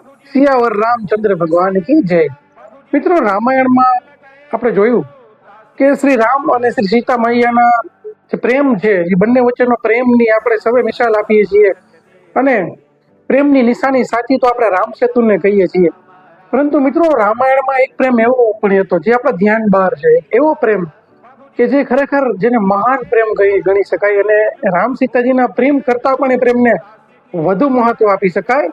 સિયાવર રામચંદ્ર ભગવાન કી જય. મિત્રો, રામાયણમાં આપણે જોયું કે શ્રી રામ અને શ્રી સીતા મૈયાના જે પ્રેમ છે, એ બંને વચ્ચેનો પ્રેમની આપણે સૌએ મિસાલ આપીએ છીએ. અને પ્રેમની નિશાની સાચી તો આપણે રામ સેતુને કહીએ છીએ. પરંતુ મિત્રો, રામાયણમાં એક પ્રેમ એવો પણ હતો, જે આપણા ધ્યાન બહાર છે. એવો પ્રેમ કે જે ખરેખર જેને મહાન પ્રેમ ગણી ગણી શકાય અને રામ સીતાજીના પ્રેમ કરતા પણ એ પ્રેમને વધુ મહત્વ આપી શકાય.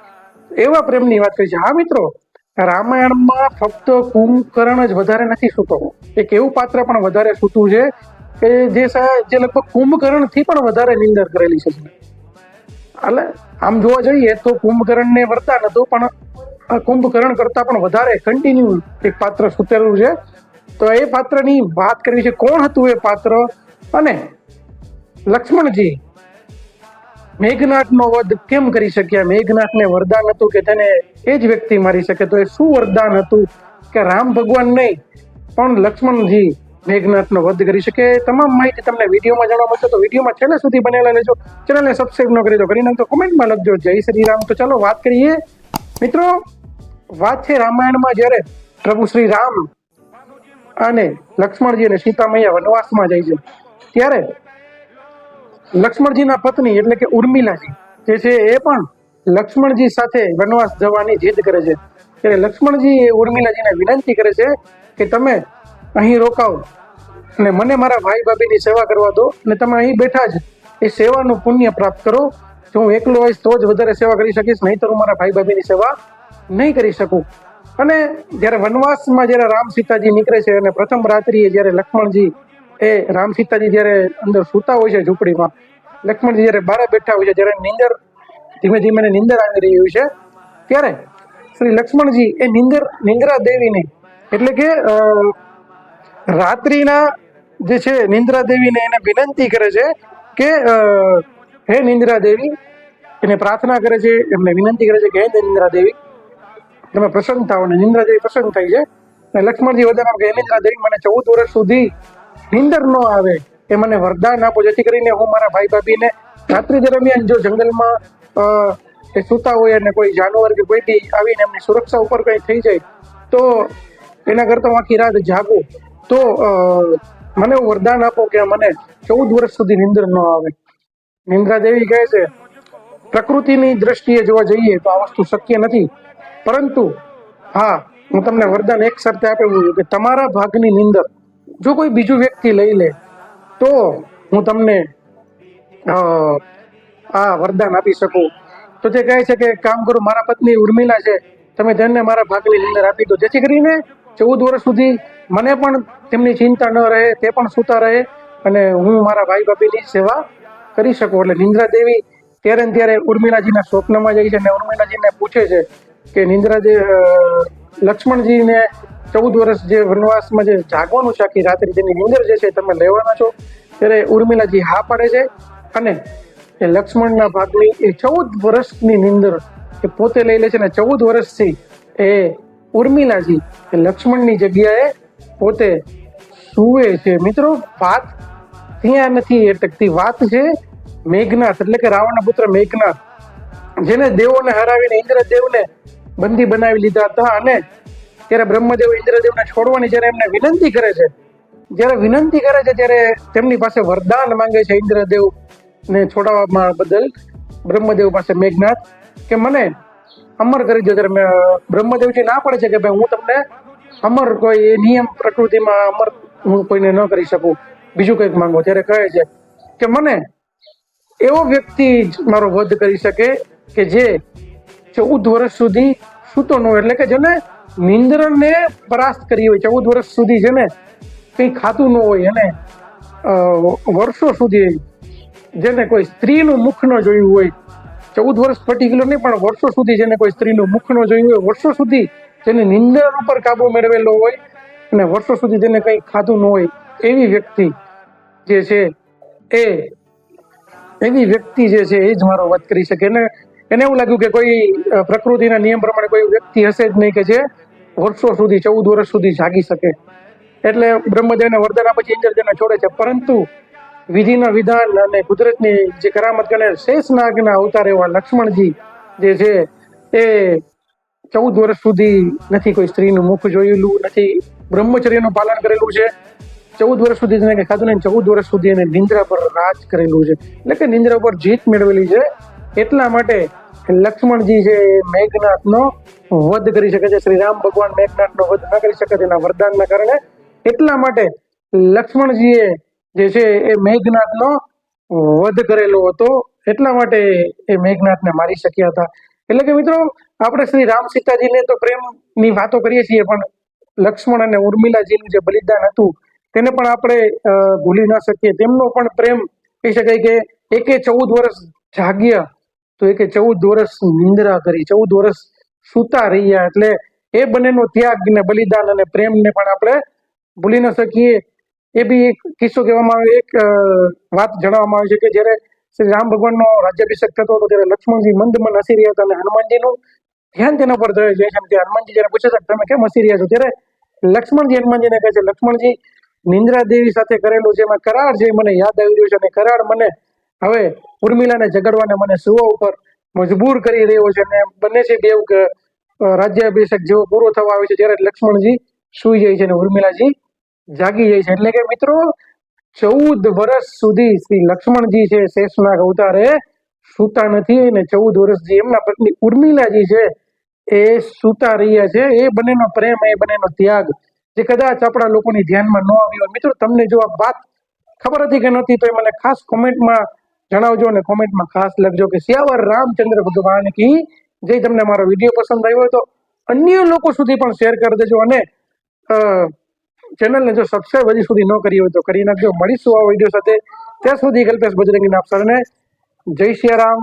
એવા પ્રેમની વાત કરી છે. હા, મિત્રો, રામાયણમાં ફક્ત કુંભકર્ણ જ વધારે નથી સૂતો. એક એવું પાત્ર પણ વધારે સૂતું છે કે જે જે લગભગ કુંભકર્ણથી પણ વધારે નિંદર કરેલી છે. એટલે આમ જોવા જઈએ તો કુંભકર્ણને વર્તા નતું પણ કુંભકર્ણ કરતા પણ વધારે કન્ટિન્યુ એક પાત્ર સૂતેલું છે. તો એ પાત્રની વાત કરવી છે, કોણ હતું એ પાત્ર? અને લક્ષ્મણજી મેઘનાથનો વધ કેમ કરી શક્યા? મેઘનાથને વરદાન હતું કે તેને એ જ વ્યક્તિ મારી શકે. તો એ શું વરદાન હતું કે રામ ભગવાન નહીં, પણ લક્ષ્મણજી મેઘનાથનો વધ કરી શકે? તમામ માહિતી તમને વિડીયોમાં જાણવા મળશે. તો વિડીયોમાં છેલ્લે સુધી બનેલા લેજો ચેનલને સબસ્ક્રાઈબ ન કરી તો કરીને તો કોમેન્ટમાં લખજો, જય શ્રી રામ. તો ચાલો વાત કરીએ. મિત્રો, વાત છે રામાયણમાં જ્યારે પ્રભુ શ્રી રામ અને લક્ષ્મણજી અને સીતા મૈયા વનવાસમાં જાય છે. ત્યારે લક્ષ્મણજીના પત્ની એટલે કે ઉર્મિલાજી, જે છે એ પણ લક્ષ્મણજી સાથે વનવાસ જવાની જીદ કરે છે. ત્યારે લક્ષ્મણજી એ ઉર્મિલાજીને વિનંતી કરે છે કે તમે અહીં રોકાઓ અને મને મારા ભાઈ ભાભીની સેવા કરવા દો અને તમે અહીં બેઠા જ એ સેવાનું પુણ્ય પ્રાપ્ત કરો. જો હું એકલો હોઈશ તો જ વધારે સેવા કરી શકીશ, નહીં તો હું મારા ભાઈ ભાભીની સેવા નહીં કરી શકું. અને જ્યારે વનવાસમાં જ્યારે રામ સીતાજી નીકળે છે અને પ્રથમ રાત્રિએ જ્યારે લક્ષ્મણજી એ રામ સીતાજી જ્યારે અંદર સૂતા હોય છે ઝૂંપડીમાં, લક્ષ્મણજી જ્યારે બારે બેઠા હોય છે, જ્યારે નિંદર, ધીમે ધીમે નિંદર આવી રહી છે, ત્યારે શ્રી લક્ષ્મણજી એ નિંદર, નિંદ્રા દેવીને, એટલે કે રાત્રિના જે છે નિંદ્રા દેવીને એને વિનંતી કરે છે કે હે નિંદ્રા દેવી, એને પ્રાર્થના કરે છે, એમને વિનંતી કરે છે કે હે નિંદ્રા દેવી, તમે પ્રસન્ન થાવ અને નિંદ્રા દેવી પ્રસન્ન થઈ છે લક્ષ્મણજી વધારે કે નિંદ્રા દેવી, મને ચૌદ વર્ષ સુધી નિંદર ન આવે એ મને વરદાન આપો, જેથી કરીને હું મારા ભાઈ ભાભીને રાત્રિ દરમિયાન જો જંગલમાં એ સૂતા હોય અને કોઈ જાનવર કે કોઈ બી આવીને એમની સુરક્ષા ઉપર કંઈ થઈ જાય, તો એના કરતાં હું આખી રાત જાગું. તો મને એવું વરદાન આપો કે મને ચૌદ વર્ષ સુધી નિંદર ન આવે. નિંદ્રા દેવી કહે છે, પ્રકૃતિની દ્રષ્ટિએ જોવા જઈએ તો આ વસ્તુ શક્ય નથી. પરંતુ, હા, હું તમને વરદાન એક શરતે આપેલું કે તમારા ભાગની નિંદર જો કોઈ બીજું વ્યક્તિ લઈ લે, તો હું તમને આ વરદાન આપી શકું. તો તે કહે છે કે કામ કરો, મારા પત્ની ઉર્મિલા છે, તમે તેમને મારા ભાગની નિંદર આપી દો. જેથી કરીને ચૌદ વર્ષ સુધી મને પણ તેમની ચિંતા ન રહે, તે પણ સૂતા રહે, અને હું મારા ભાઈ ભાભીની સેવા કરી શકું. એટલે નિંદ્રા દેવી ત્યારે ને ત્યારે ઉર્મિલાજીના સ્વપ્નમાં જાય છે અને ઉર્મિલાજીને પૂછે છે કે નિંદ્રા લક્ષ્મણજીને ચૌદ વર્ષ જે વનવાસમાં જે જાગવાનું છે આખી રાત્રિ, જેની નીંદર જે છે તમે લેવાના છો, ત્યારે ઉર્મિલાજી હા પાડે છે અને એ લક્ષ્મણના ભાગની એ ચૌદ વર્ષની નીંદર એ પોતે લઈ લે છે અને ચૌદ વર્ષથી એ ઉર્મિલાજી એ લક્ષ્મણની જગ્યાએ પોતે સુવે છે. મિત્રો, વાત ત્યાં નથી અટકતી. વાત છે મેઘનાથ, એટલે કે રાવણના પુત્ર મેઘનાથ, જેને દેવોને હરાવીને ઇન્દ્રદેવને બંદી બનાવી લીધા હતા અને ત્યારે બ્રહ્મદેવ ઇન્દ્રદેવને છોડવાની જ્યારે એમને વિનંતી કરે છે, જ્યારે વિનંતી કરે છે ત્યારે તેમની પાસે વરદાન માંગે છે ઇન્દ્રદેવ ને છોડાવવા બદલ. બ્રહ્મદેવ પાસે મેઘનાથ કે મને અમર કરી દો ત્યારે બ્રહ્મદેવજી ના પડે છે કે ભાઈ હું તમને અમર કોઈ એ નિયમ પ્રકૃતિમાં અમર હું કોઈને ન કરી શકું. બીજું કંઈક માંગો. ત્યારે કહે છે કે મને એવો વ્યક્તિ જ મારો વધ કરી શકે કે જે ચૌદ વર્ષ સુધી સૂતો ન એટલે કે જેને નિંદ્રને પરાસ્ત કરી હોય ચૌદ વર્ષ સુધી છે ને કંઈ ખાતું ન હોય અને વર્ષો સુધી જેને કોઈ સ્ત્રીનું મુખ ન જોયું હોય, ચૌદ વર્ષ પર્ટિક્યુલર નહીં, પણ વર્ષો સુધી જેને કોઈ સ્ત્રીનું મુખ ન જોયું હોય, વર્ષો સુધી જેને નિંદર ઉપર કાબુ મેળવેલો હોય અને વર્ષો સુધી જેને કંઈ ખાતું ન હોય, એવી વ્યક્તિ જે છે એ, એવી વ્યક્તિ જે છે એ જ મારો વધ કરી શકે. એને એને એવું લાગ્યું કે કોઈ પ્રકૃતિના નિયમ પ્રમાણે કોઈ વ્યક્તિ હશે જ નહીં કે જે વર્ષો સુધી, ચૌદ વર્ષ સુધી જાગી શકે. એટલે બ્રહ્મદેવને વરદાન પછી ઇન્દ્રદેવને છોડે છે. પરંતુ વિધિના વિધાન અને કુદરતની જે કરામત ગણે શેષ નાગના અવતાર એવા લક્ષ્મણજી, જે છે, એ ચૌદ વર્ષ સુધી નથી કોઈ સ્ત્રીનું મુખ જોયેલું, નથી બ્રહ્મચર્યનું પાલન કરેલું છે. ચૌદ વર્ષ સુધી તેને ખાધું ને ચૌદ વર્ષ સુધી એને નિંદ્રા પર રાજ કરેલું છે. એટલે કે નિંદ્રા પર જીત મેળવેલી છે. એટલા માટે લક્ષ્મણજી છે મેઘનાથનો વધ કરી શકે છે. શ્રી રામ ભગવાન મેઘનાથનો વધ ન કરી શકે તેના વરદાનના કારણે એટલા માટે લક્ષ્મણજીએ જે છે એ મેઘનાથનો વધ કરેલો હતો. એટલા માટે એ મેઘનાથને મારી શક્યા હતા. એટલે કે મિત્રો, આપણે શ્રી રામ સીતાજીને તો પ્રેમની વાતો કરીએ છીએ, પણ લક્ષ્મણ અને ઉર્મિલાજીનું જે બલિદાન હતું, તેને પણ આપણે ભૂલી ન શકીએ. તેમનો પણ પ્રેમ કહી શકાય કે એકે ચૌદ વર્ષ જાગ્યા. તો એકે ચૌદ વર્ષ નિંદ્રા કરી, ચૌદ વર્ષ સૂતા રહ્યા એટલે એ બંનેનો ત્યાગ ને બલિદાન અને પ્રેમને પણ આપણે ભૂલી ન શકીએ. એ બી એક કિસ્સો કહેવામાં આવે, એક વાત જણાવવામાં આવે છે કે જ્યારે શ્રી રામ ભગવાનનો રાજ્યાભિષેક થતો હતો ત્યારે લક્ષ્મણજી મંદ મન હસી રહ્યા હતા અને હનુમાનજીનું ધ્યાન તેના પર થયું છે. જેમ કે હનુમાનજી જ્યારે પૂછે છે, તમે કેમ હસી રહ્યા છો? ત્યારે લક્ષ્મણજી, હનુમાનજીને કહે છે, લક્ષ્મણજી, નિંદ્રા દેવી સાથે કરેલું છે, એમાં કરાર જે મને યાદ આવી રહ્યું છે અને કરાર મને હવે ઉર્મિલાને જગાડવાને મને સુવા ઉપર મજબૂર કરી રહ્યો છે અને બંને છે બેવ રાજ્યાભિષેક જેવો પૂરો થવા આવે છે ત્યારે લક્ષ્મણજી સુઈ જાય છે અને ઉર્મિલાજી જાગી જાય છે. એટલે કે મિત્રો, ચૌદ વર્ષ સુધી શ્રી લક્ષ્મણજી છે શેષનાગ અવતારે સૂતા નથી અને ચૌદ વર્ષથી એમના પત્ની ઉર્મિલાજી છે એ સૂતા રહ્યા છે. એ બંનેનો પ્રેમ, એ બંનેનો ત્યાગ જે કદાચ આપણા લોકોની ધ્યાનમાં ન આવ્યો મિત્રો, તમને જો આ વાત ખબર હતી કે નહોતી, તો એ મને ખાસ કોમેન્ટમાં જણાવજો અને કોમેન્ટમાં ખાસ લખજો કે સિયાવર રામચંદ્ર ભગવાન કી જે તમને મારો વીડિયો પસંદ આવ્યો હોય તો અન્ય લોકો સુધી પણ શેર કરી દેજો અને ચેનલને જો સબસ્ક્રાઈબ હજી સુધી ન કરી હોય તો કરી નાખજો. મળીશું આ વીડિયો સાથે. ત્યાં સુધી કલ્પેશ બજરંગી આપ જય જય સિયારામ